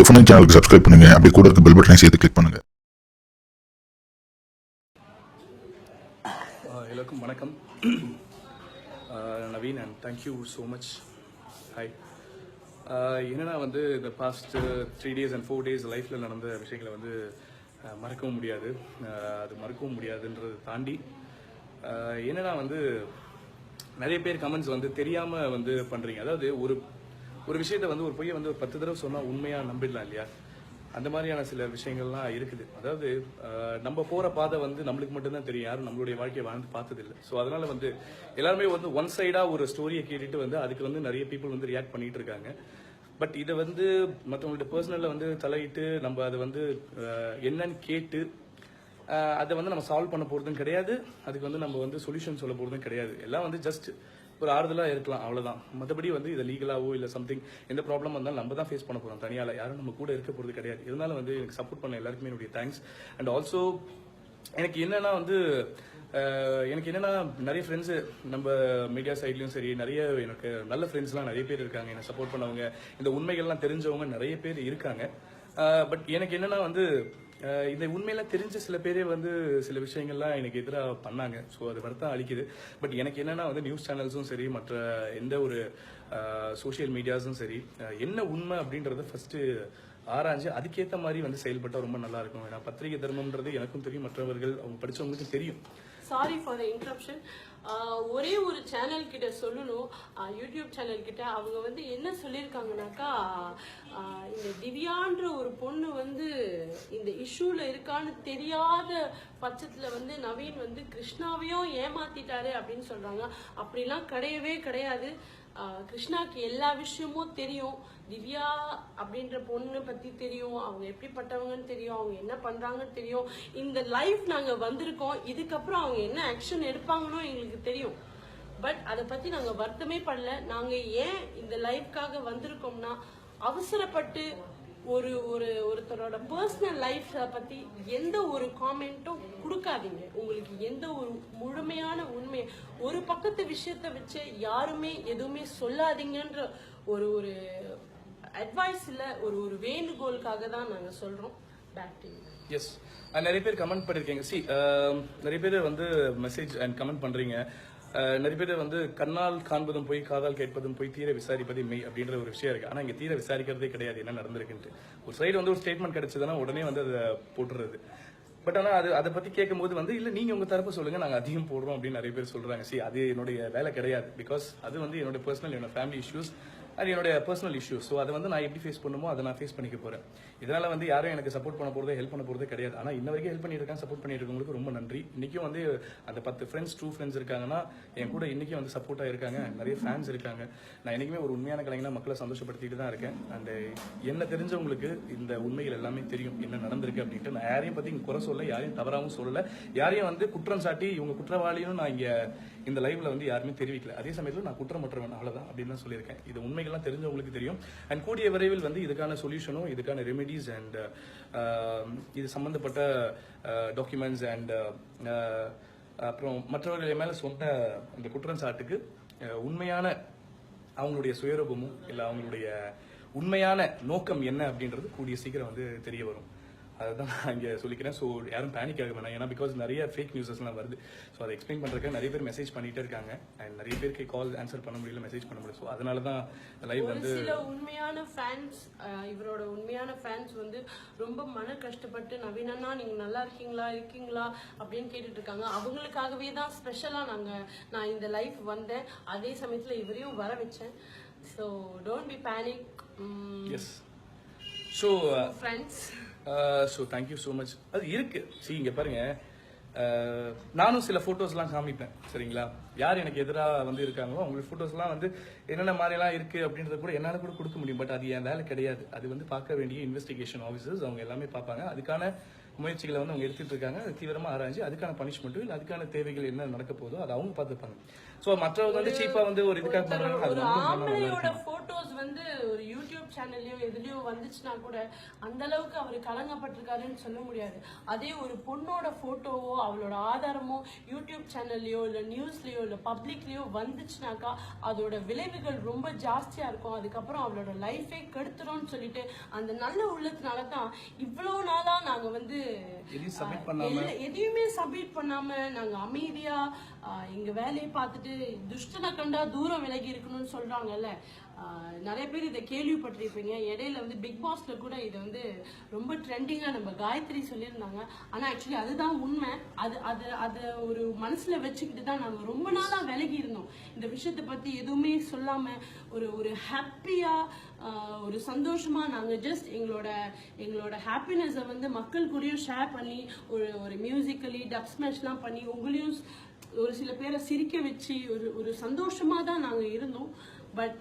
FN சேனலுக்கு subscribe பண்ணுங்க. அப்படி கூட இருக்க பெல் பட்டனை சேர்த்து கிளிக் பண்ணுங்க. எல்லோருக்கும் வணக்கம். Naveen and thank you so much hi என்னென்னா வந்து இந்த past three days and four days லைஃப்பில் நடந்த விஷயங்களை வந்து மறக்கவும் முடியாது. அது மறக்கவும் முடியாதுன்றதை தாண்டி என்னென்னா வந்து நிறைய பேர் கமெண்ட்ஸ் வந்து தெரியாமல் வந்து பண்ணுறீங்க அதாவது ஒரு ஒரு விஷயத்தை வந்து ஒரு பொய்யை வந்து ஒரு பத்து தடவை சொன்னால் உண்மையாக நம்பிடலாம் இல்லையா? அந்த மாதிரியான சில விஷயங்கள்லாம் இருக்குது. அதாவது நம்ம போகிற பாதை வந்து நம்மளுக்கு மட்டும்தான் தெரியும். யாரும் நம்மளுடைய வாழ்க்கையை வாழ்ந்து பார்த்ததில்லை. ஸோ அதனால் வந்து எல்லாருமே வந்து ஒன் சைடாக ஒரு ஸ்டோரியை கேட்டுட்டு வந்து அதுக்கு வந்து நிறைய பீப்புள் வந்து ரியாக்ட் பண்ணிட்டு இருக்காங்க. பட் இதை வந்து மற்றவங்கள்ட்ட பர்சனலில் வந்து தலையிட்டு நம்ம அதை வந்து என்னன்னு கேட்டு அதை வந்து நம்ம சால்வ் பண்ண போகிறதும் கிடையாது. அதுக்கு வந்து நம்ம வந்து சொல்யூஷன் சொல்ல போகிறதும் கிடையாது. எல்லாம் வந்து ஜஸ்ட் ஒரு ஆறுதலாக இருக்கலாம் அவ்வளோதான் மற்றபடி வந்து இதை லீகலாகவோ இல்லை சம்திங் எந்த ப்ராப்ளம் வந்தாலும் நம்ம தான் ஃபேஸ் பண்ண போகிறோம் தனியால். யாரும் நம்ம கூட இருக்க போகிறது கிடையாது. இருந்தாலும் வந்து எனக்கு சப்போர்ட் பண்ண எல்லாருக்குமே என்னுடைய தேங்க்ஸ் அண்ட் ஆல்சோ எனக்கு என்னன்னா வந்து எனக்கு என்னன்னா நிறைய ஃப்ரெண்ட்ஸு நம்ம மீடியா சைட்லேயும் சரி நிறைய எனக்கு நல்ல ஃப்ரெண்ட்ஸ்லாம் நிறைய பேர் இருக்காங்க. என்னை சப்போர்ட் பண்ணவங்க இந்த உண்மைகள்லாம் தெரிஞ்சவங்க நிறைய பேர் இருக்காங்க. பட் எனக்கு என்னன்னா வந்து இதை உண்மையில தெரிஞ்ச சில பேரே வந்து சில விஷயங்கள்லாம் எனக்கு எதிராக பண்ணாங்க. ஸோ அது வருத்தம் அளிக்குது. பட் எனக்கு என்னன்னா வந்து நியூஸ் சேனல்ஸும் சரி மற்ற எந்த ஒரு சோஷியல் மீடியாஸும் சரி என்ன உண்மை அப்படின்றத ஃபர்ஸ்ட் ஆராய்ஞ்சு அதுக்கேற்ற மாதிரி வந்து செயல்பட்டா ரொம்ப நல்லா இருக்கும். ஏன்னா பத்திரிகை தர்மம்ன்றது எனக்கும் தெரியும் மற்றவர்கள் அவங்க படிச்சவங்களுக்கும் தெரியும். சாரி ஃபார் த இன்ட்ரப்ஷன் ஒரே ஒரு சேனல் கிட்ட சொல்லணும். யூடியூப் சேனல் கிட்ட அவங்க வந்து என்ன சொல்லியிருக்காங்கனாக்கா இந்த திவ்யான்ற ஒரு பொண்ணு வந்து இந்த இஷ்யூல இருக்கான்னு தெரியாத பட்சத்துல வந்து நவீன் வந்து கிருஷ்ணாவையும் ஏமாத்திட்டாரு அப்படின்னு சொல்றாங்க. அப்படிலாம் கிடையவே கிடையாது. கிருஷ்ணாவுக்கு கிருஷ்ணாக்கு எல்லா விஷயமும் தெரியும். திவ்யா அப்படின்ற பொண்ணு பத்தி தெரியும் அவங்க எப்படிப்பட்டவங்கன்னு தெரியும் அவங்க என்ன பண்றாங்கன்னு தெரியும். இந்த லைஃப் நாங்க வந்திருக்கோம் இதுக்கப்புறம் அவங்க என்ன ஆக்ஷன் எடுப்பாங்கன்னு எங்களுக்கு தெரியும். பட் அதை பத்தி நாங்க வருத்தமே பண்ணல நாங்க ஏன் இந்த லைஃப்காக வந்திருக்கோம்னா அவசரப்பட்டு ஒரு ஒரு ஒருத்தரோட பர்சனல் லைஃப் பத்தி எந்த ஒரு காமெண்ட்டும் கொடுக்காதீங்க. உங்களுக்கு எந்த ஒரு முழுமையான உண்மை ஒரு பக்கத்து விஷயத்த வச்சு யாருமே எதுவுமே சொல்லாதீங்கன்ற ஒரு ஒரு அட்வைஸ் இல்லை ஒரு ஒரு வேண்டுகோளுக்காக தான் நாங்க சொல்றோம். பேக் டு எஸ் நிறைய பேர் கமெண்ட் பண்ணிருக்கீங்க. சி நிறைய பேர் வந்து மெசேஜ் அண்ட் கமெண்ட் பண்றீங்க. நிறைய பேர் வந்து கண்ணால் காண்பதும் போய் காதால் கேட்பதும் போய் தீர விசாரிப்பதே மெய் அப்படின்ற ஒரு விஷயம் இருக்கு. ஆனா இங்க தீர விசாரிக்கிறதே கிடையாது. என்ன நடந்திருக்குன்ட்டு. ஒரு சைடு வந்து ஒரு ஸ்டேட்மெண்ட் கிடைச்சதுன்னா உடனே வந்து அதை போட்டுறது. பட் ஆனால் அது அதை பத்தி கேட்கும்போது வந்து இல்ல நீங்க உங்க தரப்பு சொல்லுங்க. நாங்க அதிகம் போடுறோம் அப்படின்னு நிறைய பேர் சொல்றாங்க. சி அது என்னுடைய வேலை கிடையாது. பிகாஸ் அது வந்து என்னோட பர்சனல் என்னோட ஃபேமிலி இஷ்யூஸ் அது என்னோட பர்சனல் இஷ்யூ ஸோ அதை வந்து நான் எப்படி ஃபேஸ் பண்ணுமோ அதை நான் ஃபேஸ் பண்ணிக்க போகிறேன் இதனால் வந்து யாரும் எனக்கு சப்போர்ட் பண்ண போறதோ ஹெல்ப் பண்ண போகிறதே கிடையாது. ஆனால் இன்ன வரைக்கும் ஹெல்ப் பண்ணியிருக்கேன் சப்போர்ட் பண்ணியிருக்கவங்களுக்கு ரொம்ப நன்றி. இன்றைக்கும் வந்து அந்த பத்து ஃப்ரெண்ட்ஸ் ட்ரூ ஃப்ரெண்ட்ஸ் இருக்காங்கன்னா என் கூட இன்னைக்கும் வந்து சப்போர்ட்டாக இருக்காங்க நிறைய ஃபேன்ஸ் இருக்காங்க. நான் என்றைக்குமே ஒரு உண்மையான கலைஞனா மக்களை சந்தோஷப்படுத்திட்டு தான் இருக்கேன். அந்த என்ன தெரிஞ்சவங்களுக்கு இந்த உண்மைகள் எல்லாமே தெரியும். என்ன நடந்திருக்கு அப்படின்ட்டு நான் யாரையும் பற்றி குறை சொல்ல யாரையும் தவறாகவும் சொல்லலை. யாரையும் வந்து குற்றம் சாட்டி இவங்க குற்றவாளியும் நான் இங்கே இந்த லைவில் வந்து யாருமே தெரிவிக்கல. அதே சமயத்தில் நான் குற்றமற்றவன் அவ்வளோதான் அப்படின்னு தான் சொல்லியிருக்கேன். இது உண்மை உண்மைகள்லாம் தெரிஞ்சவங்களுக்கு தெரியும். அண்ட் கூடிய விரைவில் வந்து இதுக்கான சொல்யூஷனும் இதுக்கான ரெமெடிஸ் அண்ட் um, இது சம்மந்தப்பட்ட டாக்குமெண்ட்ஸ் அண்ட் அப்புறம் மற்றவர்கள் மேலே சொன்ன இந்த குற்றச்சாட்டுக்கு uh, உண்மையான அவங்களுடைய சுயரூபமும் இல்லை அவங்களுடைய உண்மையான நோக்கம் என்ன அப்படின்றது கூடிய சீக்கிரம் வந்து தெரிய வரும். அதுதான் நான் இங்கே சொல்லிக்கிறேன். ஸோ யாரும் பேனிக் ஆக வேணாம். ஏன்னா பிகாஸ் நிறைய ஃபேக் நியூஸஸ்லாம் வருது. ஸோ அதை எக்ஸ்பிளைன் பண்ணுறதுக்கு நிறைய பேர் மெசேஜ் பண்ணிட்டே இருக்காங்க. அண்ட் நிறைய பேருக்கு கால் ஆன்சர் பண்ண முடியல மெசேஜ் பண்ண முடியல. ஸோ அதனால தான் லைவ் வந்து சில உண்மையான ஃபேன்ஸ் இவரோட உண்மையான ஃபேன்ஸ் வந்து ரொம்ப மன கஷ்டப்பட்டு நவீன் அண்ணா நீங்க நல்லா இருக்கீங்களா? இருக்கீங்களா? அப்படின்னு கேட்டுட்டு இருக்காங்க. அவங்களுக்காகவே தான் ஸ்பெஷலா நாங்க நான் இந்த லைஃப் வந்தேன். அதே சமயத்துல இவரையும் வர வச்சேன். So don't be panic yes so friends so thank you so much அது இருக்கு. சி இங்க பாருங்க. அஹ், நானும் சில ஃபோட்டோஸ்லாம் காமிப்பேன். சரிங்களா? யார் எனக்கு எதிராக வந்து இருக்காங்களோ அவங்க ஃபோட்டோஸ்லாம் வந்து என்னென்ன மாதிரிலாம் இருக்கு அப்படின்றத கூட என்னால் கூட கொடுக்க முடியும். பட் அது என் வேலை கிடையாது. அது வந்து பார்க்க வேண்டிய இன்வெஸ்டிகேஷன் ஆஃபீஸர்ஸ் அவங்க எல்லாமே பார்ப்பாங்க. அதுக்கான முயற்சிகளை வந்து அவங்க எடுத்துட்டு இருக்காங்க. அது தீவிரமா ஆராய்ஞ்சு அதுக்கான பனிஷ்மெண்ட்டும் இல்லை அதுக்கான தேவைகள் என்ன நடக்க போதோ அதை அவங்க பார்த்துப்பாங்க. ஸோ மற்றவங்க வந்து சீப்பா வந்து ஒரு இதுக்காக பண்றாங்க அது ஃபோட்டோஸ் வந்து போட்டோஸ் வந்து ஒரு யூடியூப் சேனல்லையோ எதுலயோ வந்துச்சுன்னா கூட அந்த அளவுக்கு அவர் கலங்கப்பட்டிருக்காருன்னு சொல்ல முடியாது. அதே ஒரு பொண்ணோட போட்டோவோ அவளோட ஆதாரமோ யூடியூப் சேனல்லையோ இல்லை நியூஸ்லேயோ இல்லை பப்ளிக்லையோ வந்துச்சுனாக்கா அதோட விளைவுகள் ரொம்ப ஜாஸ்தியாக இருக்கும். அதுக்கப்புறம் அவளோட லைஃபே கெடுத்துரும்னு சொல்லிட்டு அந்த நல்ல உள்ளத்தினால தான் இவ்வளோ நாளாக நாங்கள் வந்து எதையும் ஆஹ், பண்ணாம- எதையுமே சப்மிட் பண்ணாம நாங்க அமைதியா எங்க வேலையை பார்த்துட்டு துஷ்டனை கண்டா தூரம் விலகி இருக்கணும்னு சொல்றாங்கல்ல. நிறைய பேர் இதை கேள்விப்பட்டிருப்பீங்க. இடையில வந்து பிக் பாஸ்ல கூட இது வந்து ரொம்ப ட்ரெண்டிங்கா நம்ம காயத்ரி சொல்லியிருந்தாங்க. ஆனா ஆக்சுவலி அதுதான் உண்மை. அது அது அதை ஒரு மனசுல வச்சுக்கிட்டு தான் நாங்க ரொம்ப நாளா விலகி இருந்தோம். இந்த விஷயத்தை பத்தி எதுவுமே சொல்லாம ஒரு ஒரு ஹாப்பியா ஒரு சந்தோஷமா நாங்க ஜஸ்ட் எங்களோட எங்களோட ஹாப்பினஸை வந்து மக்களுக்குள்ளேயும் ஷேர் பண்ணி ஒரு ஒரு மியூசிக்கலி டப் ஸ்மேஷ்லாம் பண்ணி உங்களையும் ஒரு சில பேரை சிரிக்க வச்சு ஒரு ஒரு சந்தோஷமா தான் நாங்க இருந்தோம். பட்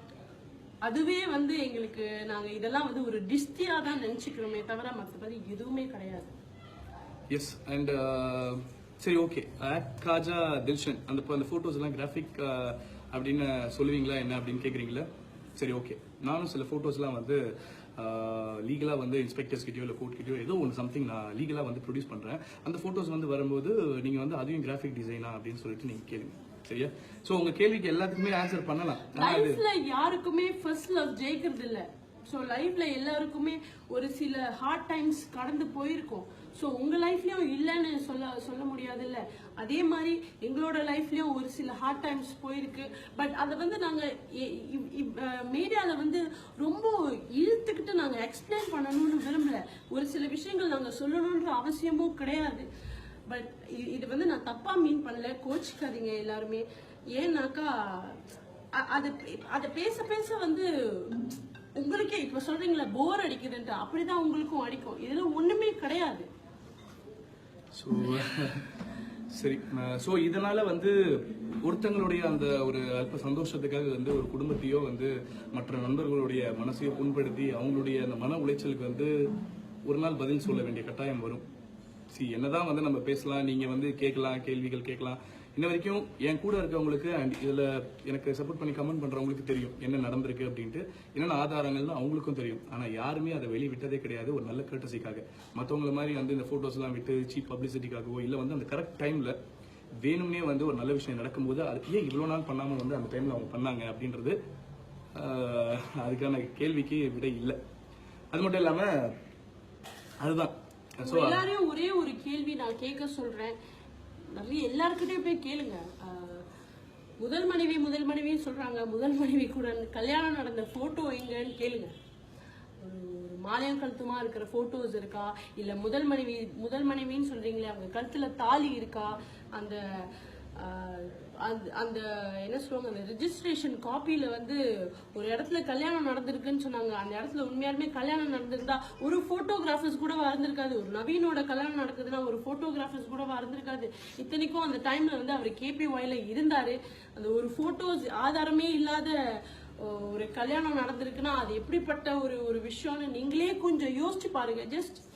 அதுவே வந்து எங்களுக்கு நாங்க இதெல்லாம் வந்து ஒரு டிஸ்தியா தான் நினைச்சுக்கிறோமே தவிர மற்றபடி எதுவுமே கிடையாது. எஸ் அண்ட் சரி ஓகே காஜா தில்ஷன் அந்த இப்போ அந்த ஃபோட்டோஸ் எல்லாம் கிராஃபிக் அப்படின்னு சொல்லுவீங்களா என்ன அப்படின்னு கேட்குறீங்களா சரி ஓகே நானும் சில ஃபோட்டோஸ்லாம் வந்து லீகலாக வந்து இன்ஸ்பெக்டர்ஸ் கிட்டயோ இல்லை கோர்ட்கிட்டயோ ஏதோ ஒன்று சம்திங் நான் லீகலாக வந்து ப்ரொடியூஸ் பண்ணுறேன் அந்த ஃபோட்டோஸ் வந்து வரும்போது நீங்கள் வந்து அதையும் கிராஃபிக் டிசைனா அப்படின்னு சொல்லிட்டு நீங்கள் கேளுங்க. சரியா? சோ உங்க கேள்விக்கு எல்லாத்துக்குமே ஆன்சர் பண்ணலாம். லைஃப்ல யாருக்குமே ஃபர்ஸ்ட் லவ் ஜெயிக்கிறது இல்ல. ஸோ லைஃப்ல எல்லாருக்குமே ஒரு சில ஹார்ட் டைம்ஸ் கடந்து போயிருக்கோம். ஸோ உங்க லைஃப்லயும் இல்லைன்னு சொல்ல சொல்ல முடியாதுல்ல. அதே மாதிரி எங்களோட லைஃப்லயும் ஒரு சில ஹார்ட் டைம்ஸ் போயிருக்கு. பட் அதை வந்து நாங்கள் மீடியாவில் வந்து ரொம்ப இழுத்துக்கிட்டு நாங்கள் எக்ஸ்பிளைன் பண்ணணும்னு விரும்பல. ஒரு சில விஷயங்கள் நாங்கள் சொல்லணுன்ற அவசியமும் கிடையாது. பட் இது வந்து நான் தப்பா மீன் பண்ணல. கோச்சிக்காதீங்க எல்லாருமே. ஏன்னாக்கா அதை அது அதை பேச பேச வந்து உங்களுக்கே இப்ப சொல்றீங்களா போர் அடிக்குதுன்ட்டு. அப்படிதான் உங்களுக்கும் அடிக்கும். இதுல ஒண்ணுமே கிடையாது. ஸோ சரி. ஸோ இதனால வந்து ஒருத்தங்களுடைய அந்த ஒரு அல்ப சந்தோஷத்துக்காக வந்து ஒரு குடும்பத்தையோ வந்து மற்ற நண்பர்களுடைய மனசையோ புண்படுத்தி அவங்களுடைய அந்த மன உளைச்சலுக்கு வந்து ஒரு நாள் பதில் சொல்ல வேண்டிய கட்டாயம் வரும். சி என்னதான் வந்து நம்ம பேசலாம் நீங்க வந்து கேட்கலாம் கேள்விகள் கேட்கலாம். இன்ன வரைக்கும் என் கூட இருக்கவங்களுக்கு அண்ட் இதில் எனக்கு சப்போர்ட் பண்ணி கமெண்ட் பண்ணுறவங்களுக்கு தெரியும் என்ன நடந்திருக்கு அப்படின்ட்டு. என்னென்ன ஆதாரங்கள்னு அவங்களுக்கும் தெரியும். ஆனால் யாருமே அதை வெளியே விட்டதே கிடையாது. ஒரு நல்ல கர்டசிக்காக மற்றவங்கள மாதிரி வந்து இந்த ஃபோட்டோஸ்லாம் விட்டு சீப் பப்ளிசிட்டிக்காகவோ இல்லை வந்து அந்த கரெக்ட் டைமில் வேணும்னே வந்து ஒரு நல்ல விஷயம் நடக்கும்போது அது ஏன் இவ்வளோ நாள் பண்ணாமல் வந்து அந்த டைமில் அவங்க பண்ணாங்க அப்படின்றது அதுக்கான கேள்விக்கு விட இல்லை. அது மட்டும் இல்லாமல் அதுதான். ஸோ ஒரே ஒரு கேள்வி நான் கேட்க சொல்றேன். நிறைய எல்லாருக்கிட்டையும் போய் கேளுங்க. முதல் மனைவி முதல் மனைவின்னு சொல்றாங்க. முதல் மனைவி கூட கல்யாணம் நடந்த போட்டோ எங்கன்னு கேளுங்க. ஒரு ஒரு மாலையம் கழுத்துமா இருக்கிற போட்டோஸ் இருக்கா? இல்ல முதல் மனைவி முதல் மனைவின்னு சொல்றீங்களே அவங்க கழுத்துல தாலி இருக்கா? அந்த அது அந்த- என்ன சொல்லுவாங்க அந்த ரிஜிஸ்ட்ரேஷன் காப்பியில் வந்து ஒரு இடத்துல கல்யாணம் நடந்திருக்குன்னு சொன்னாங்க. அந்த இடத்துல உண்மையாலுமே கல்யாணம் நடந்திருந்தா ஒரு ஃபோட்டோகிராஃபர்ஸ் கூட இருந்திருக்காது ஒரு நவீனோட கல்யாணம் நடக்குதுன்னா ஒரு ஃபோட்டோகிராஃபர்ஸ் கூட இருந்திருக்காது இத்தனைக்கும் அந்த டைமில் வந்து அவர் கேபி வாயில இருந்தார். அந்த ஒரு ஃபோட்டோஸ் ஆதாரமே இல்லாத ஒரு கல்யாணம் நடந்திருக்குன்னா அது எப்படிப்பட்ட ஒரு ஒரு விஷயம்னு நீங்களே கொஞ்சம் யோசிச்சு பாருங்க. ஜஸ்ட்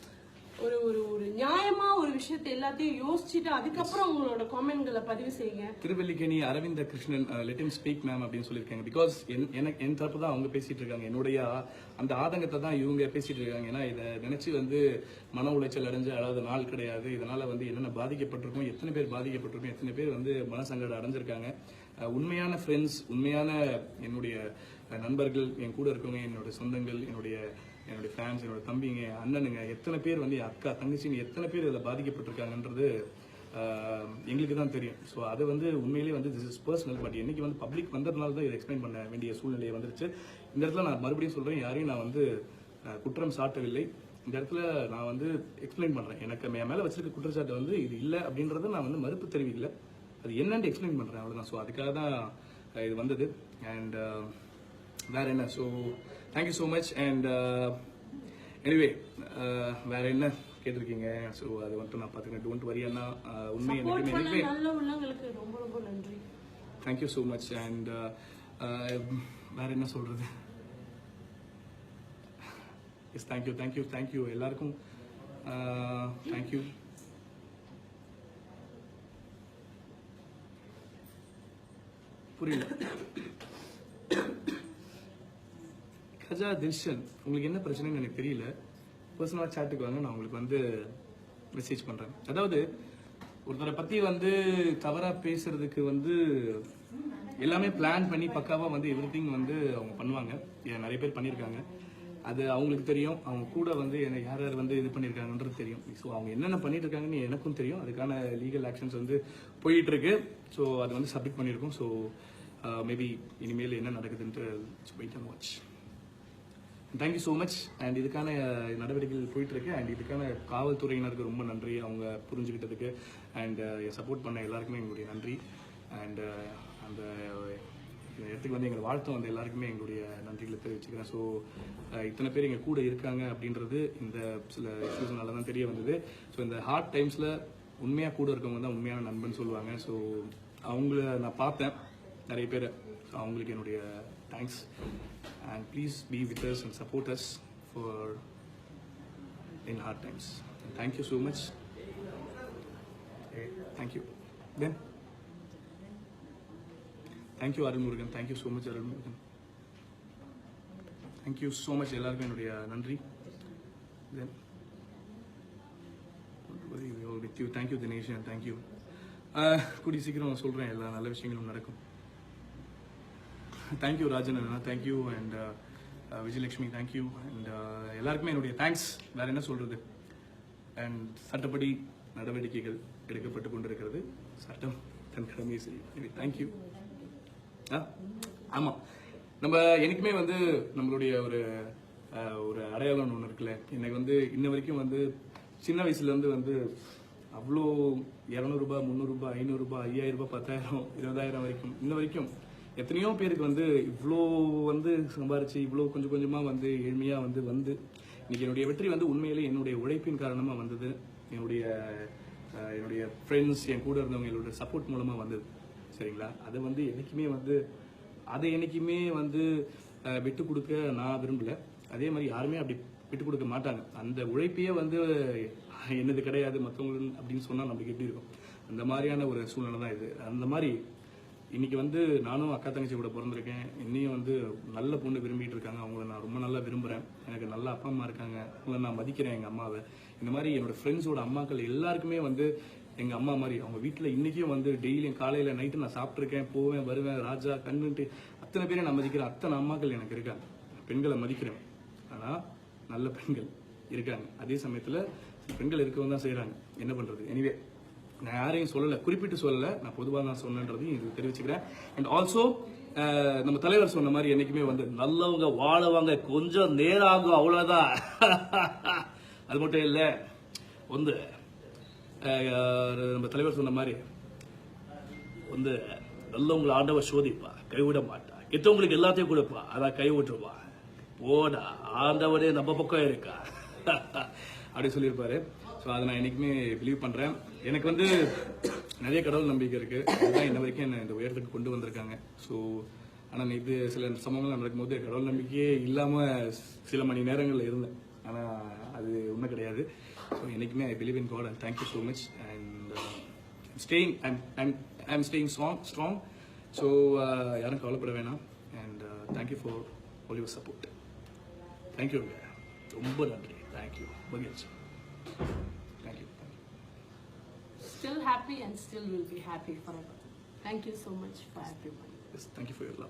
ஒரு ஒரு ஒரு நியாயமா ஒரு விஷயத்தை எல்லாத்தையும் யோசிச்சுட்டு அதுக்கப்புறம் உங்களோட காமெண்ட்களை பதிவு செய்யுங்க. Thiruvallikeni Aravind Krishnan let him speak ma'am அப்படின்னு சொல்லியிருக்காங்க. பிகாஸ் எனக்கு என் தரப்பு தான் அவங்க பேசிட்டு இருக்காங்க. என்னுடைய அந்த ஆதங்கத்தை தான் இவங்க பேசிட்டு இருக்காங்க. ஏன்னா இதை நினைச்சு வந்து மன உளைச்சல் அடைஞ்ச அதாவது நாள் கிடையாது. இதனால வந்து என்னென்ன பாதிக்கப்பட்டிருக்கோம் எத்தனை பேர் பாதிக்கப்பட்டிருக்கோம் எத்தனை பேர் வந்து மனசங்கடம் அடைஞ்சிருக்காங்க. அஹ், உண்மையான ஃப்ரெண்ட்ஸ் உண்மையான என்னுடைய அஹ், நண்பர்கள் என் கூட இருக்கவங்க என்னோட சொந்தங்கள் என்னுடைய என்னுடைய ஃபேன்ஸ் என்னோட தம்பிங்க அண்ணனுங்க எத்தனை பேர் வந்து என் அக்கா தங்கச்சிங்க எத்தனை பேர் இதில் பாதிக்கப்பட்டிருக்காங்கன்றது எங்களுக்கு தான் தெரியும். ஸோ அது வந்து உண்மையிலேயே வந்து திஸ் இஸ் பர்சனல் பட் என்னைக்கு வந்து பப்ளிக் வந்ததுனால தான் இதை எக்ஸ்பிளைன் பண்ண வேண்டிய சூழ்நிலை வந்துருச்சு. இந்த இடத்துல நான் மறுபடியும் சொல்கிறேன் யாரையும் நான் வந்து குற்றம் சாட்டவில்லை. இந்த இடத்துல நான் வந்து எக்ஸ்பிளைன் பண்ணுறேன் எனக்கு என் மேலே வச்சிருக்க குற்றச்சாட்டு வந்து இது இல்லை அப்படின்றத நான் வந்து மறுப்பு தெரிவிக்கல. அது என்னன்னு எக்ஸ்பிளைன் பண்ணுறேன் அவ்வளோதான் ஸோ அதுக்காக தான் இது வந்தது. அண்ட் வேற என்ன? So thank you so much and anyway வேற என்ன கேட்டிருக்கீங்க? ஸோ அது வந்துட்டு நான் பார்த்துக்கிறேன். டோன்ட் வரி அண்ணா. உண்மை எனக்கு ரொம்ப ரொம்ப நன்றி. தேங்க்யூ ஸோ மச் அண்ட் வேற என்ன சொல்றது? Yes thank you thank you thank you எல்லாருக்கும் தேங்க்யூ புரியல. ஹஜா தில்ஷன் உங்களுக்கு என்ன பிரச்சனைன்னு எனக்கு தெரியல. பர்சனலாக சாட்டுக்கு வாங்க நான் உங்களுக்கு வந்து மெசேஜ் பண்ணுறேன் அதாவது ஒருத்தரை பற்றி வந்து தவறாக பேசுறதுக்கு வந்து எல்லாமே பிளான் பண்ணி பக்காவாக வந்து எவ்ரி வந்து அவங்க பண்ணுவாங்க. ஏன் நிறைய பேர் பண்ணியிருக்காங்க அது அவங்களுக்கு தெரியும். அவங்க கூட வந்து என்னை யார் யார் வந்து இது பண்ணியிருக்காங்கன்றது தெரியும். ஸோ அவங்க என்னென்ன பண்ணிட்டு இருக்காங்கன்னு எனக்கும் தெரியும். அதுக்கான லீகல் ஆக்ஷன்ஸ் வந்து போயிட்டு இருக்கு ஸோ அது வந்து சப்மிட் பண்ணியிருக்கோம். ஸோ மேபி uh, இனிமேல் என்ன நடக்குதுன்ட்டு wait and watch thank you so much and இதுக்கான uh, நடவடிக்கைகள் போயிட்டுருக்கு. அண்ட் இதுக்கான காவல்துறையினருக்கு ரொம்ப நன்றி. அவங்க புரிஞ்சுக்கிட்டதுக்கு. அண்ட் சப்போர்ட் uh, பண்ண எல்லாருக்குமே எங்களுடைய நன்றி. அண்ட் uh, அந்த இந்த இடத்துக்கு வந்து எங்களை வாழ்த்து வந்த எல்லாருக்குமே எங்களுடைய நன்றிகளை தெரிவிச்சுக்கிறேன். ஸோ இத்தனை பேர் எங்கள் கூட இருக்காங்க அப்படின்றது இந்த சில இஷ்யூஸ்னால தான் தெரிய வந்தது. ஸோ இந்த ஹார்ட் டைம்ஸில் உண்மையாக கூட இருக்கவங்க தான் உண்மையான நண்பன் சொல்லுவாங்க. ஸோ அவங்கள நான் பார்த்தேன். நிறைய பேர். ஸோ அவங்களுக்கு என்னுடைய thanks and please be with us and support us for in hard times thank you so much thank you then thank you Arulmurugan thank you so much Arulmurugan thank you so much எல்லாருக்கும் என்னுடைய நன்றி. Then with you thank you Dinesh thank you கூடிய சீக்கிரம் சொல்கிறேன் எல்லா நல்ல விஷயங்களும் நடக்கும். Thank you Rajan Anna thank you and Vijayalakshmi thank you and எல்லாருக்குமே என்னுடைய தேங்க்ஸ் வேறு என்ன சொல்கிறது அண்ட் சட்டப்படி நடவடிக்கைகள் எடுக்கப்பட்டு கொண்டிருக்கிறது. சட்டம் தன் கடமையை செய்யும். தேங்க்யூ ஆ ஆமாம் நம்ம எனக்குமே வந்து நம்மளுடைய ஒரு ஒரு அடையாளம் ஒன்று இருக்குல்ல. எனக்கு வந்து இன்ன வரைக்கும் வந்து சின்ன வயசுலேருந்து வந்து அவ்வளோ இரநூறுபா முந்நூறுபா ஐநூறுரூபா ஐயாயிரரூபா பத்தாயிரம் இருபதாயிரம் வரைக்கும் இன்ன வரைக்கும் எத்தனையோ பேருக்கு வந்து இவ்வளோ வந்து சம்பாரிச்சு இவ்வளோ கொஞ்சம் கொஞ்சமாக வந்து ஏழ்மையாக வந்து வந்து இன்றைக்கி என்னுடைய வெற்றி வந்து உண்மையிலே என்னுடைய உழைப்பின் காரணமாக வந்தது. என்னுடைய என்னுடைய ஃப்ரெண்ட்ஸ் என் கூட இருந்தவங்க என்னோட சப்போர்ட் மூலமாக வந்தது. சரிங்களா? அதை வந்து என்னைக்குமே வந்து அதை என்றைக்குமே வந்து விட்டு கொடுக்க நான் விரும்பல. அதே மாதிரி யாருமே அப்படி விட்டு கொடுக்க மாட்டாங்க. அந்த உழைப்பையே வந்து என்னது கிடையாது மற்றவங்க அப்படின்னு சொன்னால் நம்மளுக்கு எப்படி இருக்கும் அந்த மாதிரியான ஒரு சூழ்நிலை தான் இது. அந்த மாதிரி இன்னைக்கு வந்து நானும் அக்கா தங்கச்சி கூட பிறந்திருக்கேன். இன்னையும் வந்து நல்ல பொண்ணு விரும்பிட்டு இருக்காங்க. அவங்கள நான் ரொம்ப நல்லா விரும்புகிறேன் எனக்கு நல்ல அப்பா அம்மா இருக்காங்க. அவங்கள நான் மதிக்கிறேன் எங்கள் அம்மாவை. இந்த மாதிரி என்னோட ஃப்ரெண்ட்ஸோட அம்மாக்கள் எல்லாருக்குமே வந்து எங்கள் அம்மா மாதிரி அவங்க வீட்டில் இன்றைக்கும் வந்து டெய்லியும் காலையில் நைட்டு நான் சாப்பிட்ருக்கேன் போவேன் வருவேன். ராஜா கண்ணுன்ட்டு அத்தனை பேரை நான் மதிக்கிறேன் அத்தனை அம்மாக்கள் எனக்கு இருக்காங்க. பெண்களை மதிக்கிறேன். ஆனால் நல்ல பெண்கள் இருக்காங்க. அதே சமயத்தில் பெண்கள் இருக்கவும் தான் செய்கிறாங்க என்ன பண்ணுறது எனிவே நான் யாரையும் சொல்லலை குறிப்பிட்டு சொல்லலை. நான் பொதுவாக நான் சொன்னேன்றதையும் இது தெரிவிச்சுக்கிறேன். அண்ட் ஆல்சோ நம்ம தலைவர் சொன்ன மாதிரி என்றைக்குமே வந்து நல்லவங்க வாழவங்க கொஞ்சம் நேரம் ஆகும் அது மட்டும் இல்லை வந்து நம்ம தலைவர் சொன்ன மாதிரி வந்து நல்லவங்களை ஆண்டவர் சோதிப்பா கைவிட மாட்டா. கெத்தவங்களுக்கு எல்லாத்தையும் கொடுப்பா அதான் கை விட்டுருவா போடா ஆண்டவரே நம்ம பக்கம் இருக்கா? அப்படி சொல்லியிருப்பாரு. ஸோ அதை நான் என்றைக்குமே பிலீவ் பண்ணுறேன் எனக்கு வந்து நிறைய கடவுள் நம்பிக்கை இருக்குது அதுதான் இன்ன வரைக்கும் என்னை இந்த உயரத்துக்கு கொண்டு வந்திருக்காங்க. ஸோ ஆனால் இது சில சம்பவங்கள் நடக்கும்போது கடவுள் நம்பிக்கையே இல்லாமல் சில மணி நேரங்களில் இருந்தேன். ஆனால் அது ஒன்றும் கிடையாது. ஸோ என்னைக்குமே I believe in God and thank you so much and staying I'm I'm I'm staying strong strong so யாரும் கவலைப்பட வேணாம். And thank you for all your support thank you ரொம்ப நன்றி. தேங்க்யூ மகிழ்ச்சி. Thank you. Still happy and still will be happy forever. Thank you so much for everyone. Yes, thank you for your love.